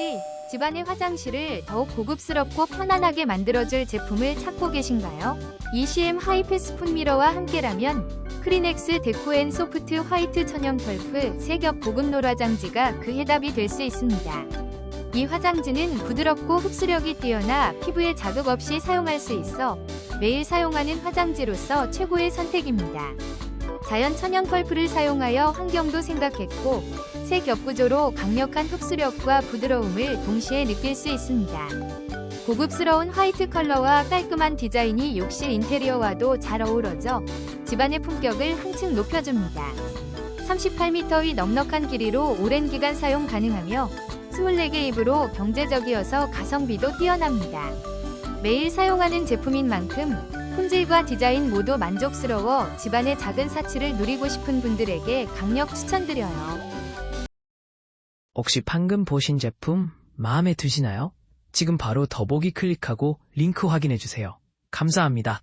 혹시 집안의 화장실을 더욱 고급스럽고 편안하게 만들어줄 제품을 찾고 계신가요? ECM 하이패스 푼미러와 함께라면 크리넥스 데코앤 소프트 화이트 천연 펄프 세겹 고급 노라장지가 그 해답이 될 수 있습니다. 이 화장지는 부드럽고 흡수력이 뛰어나 피부에 자극 없이 사용할 수 있어 매일 사용하는 화장지로서 최고의 선택입니다. 자연 천연 펄프를 사용하여 환경도 생각했고 새 겹구조로 강력한 흡수력과 부드러움을 동시에 느낄 수 있습니다. 고급스러운 화이트 컬러와 깔끔한 디자인이 욕실 인테리어와도 잘 어우러져 집안의 품격을 한층 높여줍니다. 38m의 넉넉한 길이로 오랜 기간 사용 가능하며 24개 입으로 경제적이어서 가성비도 뛰어납니다. 매일 사용하는 제품인 만큼 품질과 디자인 모두 만족스러워 집안의 작은 사치를 누리고 싶은 분들에게 강력 추천드려요. 혹시 방금 보신 제품 마음에 드시나요? 지금 바로 더보기 클릭하고 링크 확인해 주세요. 감사합니다.